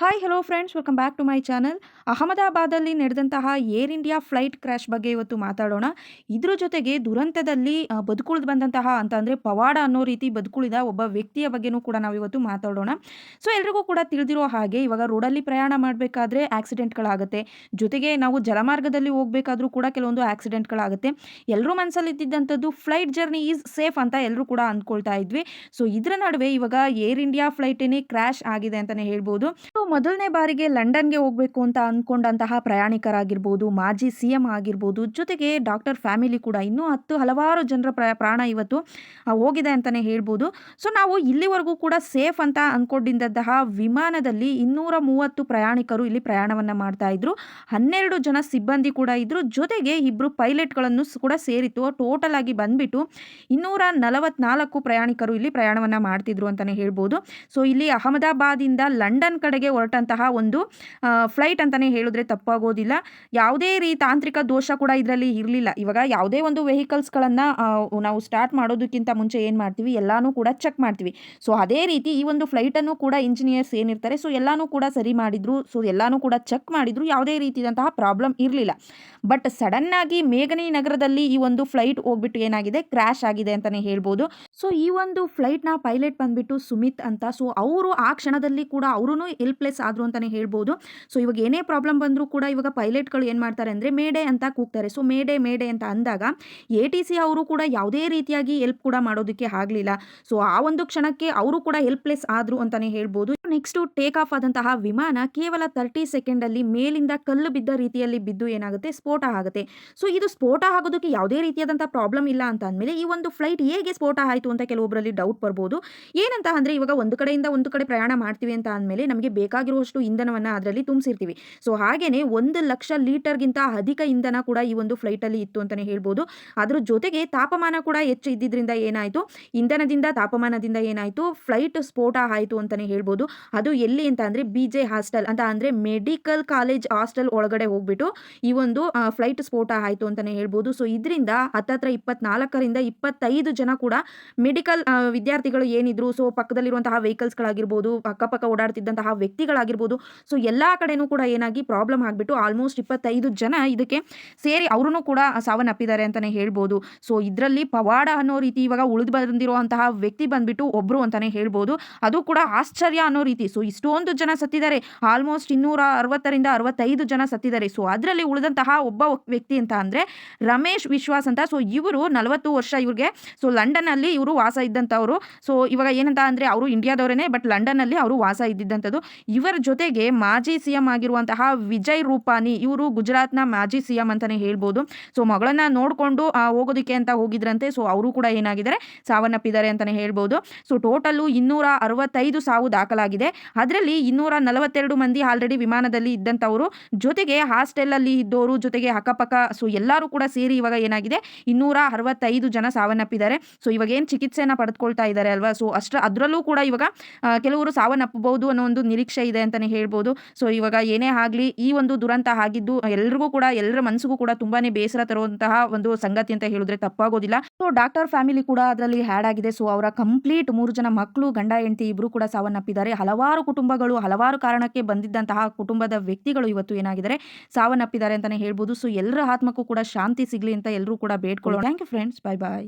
Hi hello friends welcome back to my channel ಅಹಮದಾಬಾದಲ್ಲಿ ನಡೆದಂತಹ Air India flight crash ಬಗ್ಗೆ ಇವತ್ತು ಮಾತಾಡೋಣ. ಇದ್ರ ಜೊತೆಗೆ ದುರಂತದಲ್ಲಿ ಬದುಕುಳಿದು ಬಂದಂತಹ ಅಂತ ಅಂದರೆ ಪವಾಡ ಅನ್ನೋ ರೀತಿ ಬದುಕುಳಿದ ಒಬ್ಬ ವ್ಯಕ್ತಿಯ ಬಗ್ಗೆನೂ ಕೂಡ ನಾವು ಇವತ್ತು ಮಾತಾಡೋಣ. ಸೊ ಎಲ್ರಿಗೂ ಕೂಡ ತಿಳಿದಿರೋ ಹಾಗೆ ಇವಾಗ ರೋಡಲ್ಲಿ ಪ್ರಯಾಣ ಮಾಡಬೇಕಾದ್ರೆ ಆಕ್ಸಿಡೆಂಟ್ಗಳಾಗುತ್ತೆ. ಜೊತೆಗೆ ನಾವು ಜಲಮಾರ್ಗದಲ್ಲಿ ಹೋಗಬೇಕಾದ್ರೂ ಕೂಡ ಕೆಲವೊಂದು ಆಕ್ಸಿಡೆಂಟ್ಗಳಾಗುತ್ತೆ. ಎಲ್ಲರೂ ಮನಸ್ಸಲ್ಲಿ ಇದ್ದಿದ್ದಂಥದ್ದು ಫ್ಲೈಟ್ ಜರ್ನಿ ಈಸ್ ಸೇಫ್ ಅಂತ ಎಲ್ಲರೂ ಕೂಡ ಅಂದ್ಕೊಳ್ತಾ ಇದ್ವಿ. ಸೊ ಇದರ ನಡುವೆ ಇವಾಗ ಏರ್ ಇಂಡಿಯಾ ಫ್ಲೈಟೇನೇ ಕ್ರ್ಯಾಶ್ ಆಗಿದೆ ಅಂತಲೇ ಹೇಳ್ಬೋದು. ಮೊದಲನೇ ಬಾರಿಗೆ ಲಂಡನ್ಗೆ ಹೋಗಬೇಕು ಅಂತ ಅಂದ್ಕೊಂಡಂತಹ ಪ್ರಯಾಣಿಕರಾಗಿರ್ಬೋದು, ಮಾಜಿ ಸಿ ಎಂ ಆಗಿರ್ಬೋದು, ಜೊತೆಗೆ ಡಾಕ್ಟರ್ ಫ್ಯಾಮಿಲಿ ಕೂಡ ಇನ್ನೂ ಹತ್ತು ಹಲವಾರು ಜನರ ಪ್ರ, ಪ್ರಾಣ ಇವತ್ತು ಹೋಗಿದೆ ಅಂತಲೇ ಹೇಳ್ಬೋದು. ಸೊ, ನಾವು ಇಲ್ಲಿವರೆಗೂ ಕೂಡ ಸೇಫ್ ಅಂತ ಅಂದ್ಕೊಂಡಿದ್ದಂತಹ ವಿಮಾನದಲ್ಲಿ ಇನ್ನೂರ ಮೂವತ್ತು ಪ್ರಯಾಣಿಕರು ಇಲ್ಲಿ ಪ್ರಯಾಣವನ್ನು ಮಾಡ್ತಾ ಇದ್ರು. ಹನ್ನೆರಡು ಜನ ಸಿಬ್ಬಂದಿ ಕೂಡ ಇದ್ರು. ಜೊತೆಗೆ ಇಬ್ಬರು ಪೈಲಟ್ಗಳನ್ನು ಕೂಡ ಸೇರಿತ್ತು. ಟೋಟಲ್ ಆಗಿ ಬಂದ್ಬಿಟ್ಟು ಇನ್ನೂರ ನಲವತ್ನಾಲ್ಕು ಪ್ರಯಾಣಿಕರು ಇಲ್ಲಿ ಪ್ರಯಾಣವನ್ನು ಮಾಡ್ತಿದ್ರು ಅಂತಲೇ ಹೇಳ್ಬೋದು. ಸೊ, ಇಲ್ಲಿ ಅಹಮದಾಬಾದಿಂದ ಲಂಡನ್ ಕಡೆಗೆ ಹೊರಟಂತಹ ಒಂದು ಫ್ಲೈಟ್ ಅಂತಲೇ ಹೇಳಿದ್ರೆ ತಪ್ಪಾಗೋದಿಲ್ಲ. ಯಾವುದೇ ರೀ ತಾಂತ್ರಿಕ ದೋಷ ಕೂಡ ಇದರಲ್ಲಿ ಇರಲಿಲ್ಲ. ಇವಾಗ ಯಾವುದೇ ಒಂದು ವೆಹಿಕಲ್ಸ್ಗಳನ್ನು ನಾವು ಸ್ಟಾರ್ಟ್ ಮಾಡೋದಕ್ಕಿಂತ ಮುಂಚೆ ಏನು ಮಾಡ್ತೀವಿ? ಎಲ್ಲಾನು ಕೂಡ ಚೆಕ್ ಮಾಡ್ತೀವಿ. ಸೊ ಅದೇ ರೀತಿ ಈ ಒಂದು ಫ್ಲೈಟನ್ನು ಕೂಡ ಇಂಜಿನಿಯರ್ಸ್ ಏನಿರ್ತಾರೆ ಸೊ ಎಲ್ಲಾನು ಕೂಡ ಸರಿ ಮಾಡಿದ್ರು ಸೊ ಎಲ್ಲಾನು ಕೂಡ ಚೆಕ್ ಮಾಡಿದ್ರು, ಯಾವುದೇ ರೀತಿಯಾದಂತಹ ಪ್ರಾಬ್ಲಮ್ ಇರಲಿಲ್ಲ. ಬಟ್ ಸಡನ್ನಾಗಿ ಮೇಘನಿ ನಗರದಲ್ಲಿ ಈ ಒಂದು ಫ್ಲೈಟ್ ಹೋಗ್ಬಿಟ್ಟು ಏನಾಗಿದೆ? ಕ್ರ್ಯಾಶ್ ಆಗಿದೆ ಅಂತಲೇ ಹೇಳ್ಬೋದು. ಸೊ ಈ ಒಂದು ಫ್ಲೈಟ್ನ ಪೈಲಟ್ ಬಂದ್ಬಿಟ್ಟು ಸುಮಿತ್ ಅಂತ ಸೊ ಅವರು ಆ ಕ್ಷಣದಲ್ಲಿ ಕೂಡ ಅವರು ಹೆಲ್ಪ್ಲೆಸ್ ಆದರು ಅಂತಲೇ ಹೇಳ್ಬೋದು. ಸೊ ಇವಾಗ ಏನೇ ಪ್ರಾಬ್ಲಮ್ ಬಂದರೂ ಕೂಡ ಇವಾಗ ಪೈಲಟ್ಗಳು ಏನು ಮಾಡ್ತಾರೆ ಅಂದರೆ, ಮೇಡೆ ಅಂತ ಕೂಗ್ತಾರೆ. ಸೊ ಮೇಡೆ ಮೇಡೆ ಅಂತ ಅಂದಾಗ ಎ ಟಿ ಸಿ ಅವರು ಕೂಡ ಯಾವುದೇ ರೀತಿಯಾಗಿ ಹೆಲ್ಪ್ ಕೂಡ ಮಾಡೋದಕ್ಕೆ ಆಗಲಿಲ್ಲ. ಸೊ ಆ ಒಂದು ಕ್ಷಣಕ್ಕೆ ಅವರು ಕೂಡ ಹೆಲ್ಪ್ಲೆಸ್ ಆದರು ಅಂತಲೇ ಹೇಳ್ಬೋದು. ನೆಕ್ಸ್ಟು ಟೇಕ್ ಆಫ್ ಆದಂತಹ ವಿಮಾನ ಕೇವಲ ತರ್ಟಿ ಸೆಕೆಂಡಲ್ಲಿ ಮೇಲಿಂದ ಕಲ್ಲು ಬಿದ್ದ ರೀತಿಯಲ್ಲಿ ಬಿದ್ದು ಏನಾಗುತ್ತೆ? ಸ್ಫೋಟ ಆಗುತ್ತೆ. ಸೊ ಇದು ಸ್ಫೋಟ ಆಗೋದಕ್ಕೆ ಯಾವುದೇ ರೀತಿಯಾದಂಥ ಪ್ರಾಬ್ಲಮ್ ಇಲ್ಲ ಅಂತ ಅಂದಮೇಲೆ ಈ ಒಂದು ಫ್ಲೈಟ್ ಹೇಗೆ ಸ್ಫೋಟ ಆಯಿತು ಅಂತ ಕೆಲವೊಬ್ಬರಲ್ಲಿ ಡೌಟ್ ಬರ್ಬೋದು. ಏನಂತ ಅಂದರೆ, ಇವಾಗ ಒಂದು ಕಡೆಯಿಂದ ಒಂದು ಕಡೆ ಪ್ರಯಾಣ ಮಾಡ್ತೀವಿ ಅಂತ ಅಂದಮೇಲೆ ನಮಗೆ ಬೇಕಾಗಿರುವಷ್ಟು ಇಂಧನವನ್ನು ಅದರಲ್ಲಿ ತುಂಬಿಸಿರ್ತೀವಿ. ಸೊ ಹಾಗೆಯೇ ಒಂದು ಲಕ್ಷ ಲೀಟರ್ಗಿಂತ ಅಧಿಕ ಇಂಧನ ಕೂಡ ಈ ಒಂದು ಫ್ಲೈಟಲ್ಲಿ ಇತ್ತು ಅಂತಲೇ ಹೇಳ್ಬೋದು. ಅದ್ರ ಜೊತೆಗೆ ತಾಪಮಾನ ಕೂಡ ಹೆಚ್ಚು ಇದ್ದಿದ್ದರಿಂದ ಏನಾಯಿತು? ಇಂಧನದಿಂದ ತಾಪಮಾನದಿಂದ ಏನಾಯಿತು? ಫ್ಲೈಟ್ ಸ್ಫೋಟ ಆಯಿತು ಅಂತಲೇ ಹೇಳ್ಬೋದು. ಅದು ಎಲ್ಲಿ ಅಂತ ಅಂದರೆ ಬಿ ಜೆ ಹಾಸ್ಟೆಲ್ ಅಂತ ಅಂದರೆ ಮೆಡಿಕಲ್ ಕಾಲೇಜ್ ಹಾಸ್ಟೆಲ್ ಒಳಗಡೆ ಹೋಗ್ಬಿಟ್ಟು ಈ ಒಂದು ಫ್ಲೈಟ್ ಸ್ಫೋಟ ಆಯಿತು ಅಂತಲೇ ಹೇಳ್ಬೋದು. ಸೊ ಇದರಿಂದ ಹತ್ತತ್ರ ಇಪ್ಪತ್ನಾಲ್ಕರಿಂದ ಇಪ್ಪತ್ತೈದು ಜನ ಕೂಡ ಮೆಡಿಕಲ್ ವಿದ್ಯಾರ್ಥಿಗಳು ಏನಿದ್ರು. ಸೊ ಪಕ್ಕದಲ್ಲಿರುವಂತಹ ವೆಹಿಕಲ್ಸ್ಗಳಾಗಿರ್ಬೋದು ಅಕ್ಕಪಕ್ಕ ಓಡಾಡ್ತಿದ್ದಂತಹ ವ್ಯಕ್ತಿಗಳಾಗಿರ್ಬೋದು ಸೊ ಎಲ್ಲ ಕಡೆನೂ ಕೂಡ ಏನಾಗಿ ಪ್ರಾಬ್ಲಮ್ ಆಗಿಬಿಟ್ಟು ಆಲ್ಮೋಸ್ಟ್ ಇಪ್ಪತ್ತೈದು ಜನ ಇದಕ್ಕೆ ಸೇರಿ ಅವರೂ ಕೂಡ ಸಾವನ್ನಪ್ಪಿದ್ದಾರೆ ಅಂತಲೇ ಹೇಳ್ಬೋದು. ಸೊ ಇದರಲ್ಲಿ ಪವಾಡ ಅನ್ನೋ ರೀತಿ ಇವಾಗ ಉಳಿದು ಬಂದಿರುವಂತಹ ವ್ಯಕ್ತಿ ಬಂದ್ಬಿಟ್ಟು ಒಬ್ಬರು ಅಂತಲೇ ಹೇಳ್ಬೋದು. ಅದು ಕೂಡ ಆಶ್ಚರ್ಯ ಅನ್ನೋ ರೀತಿ. ಸೊ ಇಷ್ಟೊಂದು ಜನ ಸತ್ತಿದ್ದಾರೆ. ಆಲ್ಮೋಸ್ಟ್ ಇನ್ನೂರ ಅರವತ್ತರಿಂದ ಅರವತ್ತೈದು ಜನ ಸತ್ತಿದ್ದಾರೆ. ಸೊ ಅದರಲ್ಲಿ ಉಳಿದಂತಹ ಒಬ್ಬ ವ್ಯಕ್ತಿ ಅಂತ ಅಂದರೆ ರಮೇಶ್ ವಿಶ್ವಾಸ್ ಅಂತ. ಸೊ ಇವರು ನಲವತ್ತು ವರ್ಷ ಇವ್ರಿಗೆ. ಸೊ ಲಂಡನ್ನಲ್ಲಿ ಇವರು ವಾಸ ಇದ್ದಂಥವ್ರು. ಸೊ ಇವಾಗ ಏನಂತ ಅಂದರೆ ಅವರು ಇಂಡಿಯಾದವರೇನೆ ಬಟ್ ಲಂಡನ್ನಲ್ಲಿ ಅವರು ವಾಸ ಇದ್ದಿದ್ದಂಥದ್ದು. ಇವರ ಜೊತೆಗೆ ಮಾಜಿ ಸಿಎಂ ಆಗಿರುವಂತಹ ವಿಜಯ್ ರೂಪಾನಿ ಇವರು ಗುಜರಾತ್ನ ಮಾಜಿ ಸಿಎಂ ಅಂತಲೇ ಹೇಳ್ಬೋದು. ಸೊ ಮಗಳನ್ನ ನೋಡಿಕೊಂಡು ಹೋಗೋದಕ್ಕೆ ಅಂತ ಹೋಗಿದ್ರಂತೆ. ಸೊ ಅವರು ಕೂಡ ಏನಾಗಿದ್ದಾರೆ? ಸಾವನ್ನಪ್ಪಿದ್ದಾರೆ ಅಂತಲೇ ಹೇಳ್ಬೋದು. ಸೊ ಟೋಟಲ್ಲು ಇನ್ನೂರ ಅರವತ್ತೈದು ಸಾವು ದಾಖಲಾಗಿದೆ. ಅದರಲ್ಲಿ ಇನ್ನೂರ ನಲವತ್ತೆರಡು ಮಂದಿ ಆಲ್ರೆಡಿ ವಿಮಾನದಲ್ಲಿ ಇದ್ದಂಥವರು. ಜೊತೆಗೆ ಹಾಸ್ಟೆಲಲ್ಲಿ ಇದ್ದವರು ಜೊತೆಗೆ ಅಕ್ಕಪಕ್ಕ, ಸೊ ಎಲ್ಲರೂ ಕೂಡ ಸೇರಿ ಇವಾಗ ಏನಾಗಿದೆ? ಇನ್ನೂರ ಅರವತ್ತೈದು ಜನ ಸಾವನ್ನಪ್ಪಿದ್ದಾರೆ. ಸೊ ಇವಾಗ ಏನು ಚಿಕಿತ್ಸೆಯನ್ನು ಪಡೆದುಕೊಳ್ತಾ ಇದ್ದಾರೆ ಅಲ್ವಾ? ಸೊ ಅಷ್ಟು ಅದರಲ್ಲೂ ಕೂಡ ಇವಾಗ ಕೆಲವರು ಸಾವನ್ನಪ್ಪಬಹುದು ಅನ್ನೋ ಒಂದು ನಿರೀಕ್ಷೆ ಇದೆ ಅಂತಲೇ ಹೇಳ್ಬೋದು. ಸೊ ಇವಾಗ ಏನೇ ಆಗಲಿ, ಈ ಒಂದು ದುರಂತ ಆಗಿದ್ದು ಎಲ್ರಿಗೂ ಕೂಡ ಎಲ್ಲರ ಮನಸ್ಸಿಗೂ ಕೂಡ ತುಂಬಾನೇ ಬೇಸರ ತರುವಂತಹ ಒಂದು ಸಂಗತಿ ಅಂತ ಹೇಳಿದ್ರೆ ತಪ್ಪಾಗೋದಿಲ್ಲ. ಸೊ ಡಾಕ್ಟರ್ ಫ್ಯಾಮಿಲಿ ಕೂಡ ಅದರಲ್ಲಿ ಹ್ಯಾಡ್ ಆಗಿದೆ. ಸೊ ಅವರ ಕಂಪ್ಲೀಟ್ ಮೂರು ಜನ ಮಕ್ಕಳು ಗಂಡ, ಹೆಂಡತಿ ಇಬ್ಬರು ಕೂಡ ಸಾವನ್ನಪ್ಪಿದ್ದಾರೆ. ಹಲವಾರು ಕುಟುಂಬಗಳು, ಹಲವಾರು ಕಾರಣಕ್ಕೆ ಬಂದಿದ್ದಂತಹ ಕುಟುಂಬದ ವ್ಯಕ್ತಿಗಳು ಇವತ್ತು ಏನಾಗಿದ್ದಾರೆ, ಸಾವನ್ನಪ್ಪಿದ್ದಾರೆ ಅಂತಾನೆ ಹೇಳ್ಬೋದು. ಸೊ ಎಲ್ಲರ ಆತ್ಮಕ್ಕೂ ಕೂಡ ಶಾಂತಿ ಸಿಗಲಿ ಅಂತ ಎಲ್ಲರೂ ಕೂಡ ಬೇಡ್ಕೊಳ್ಳೋಣ. Thank you friends bye bye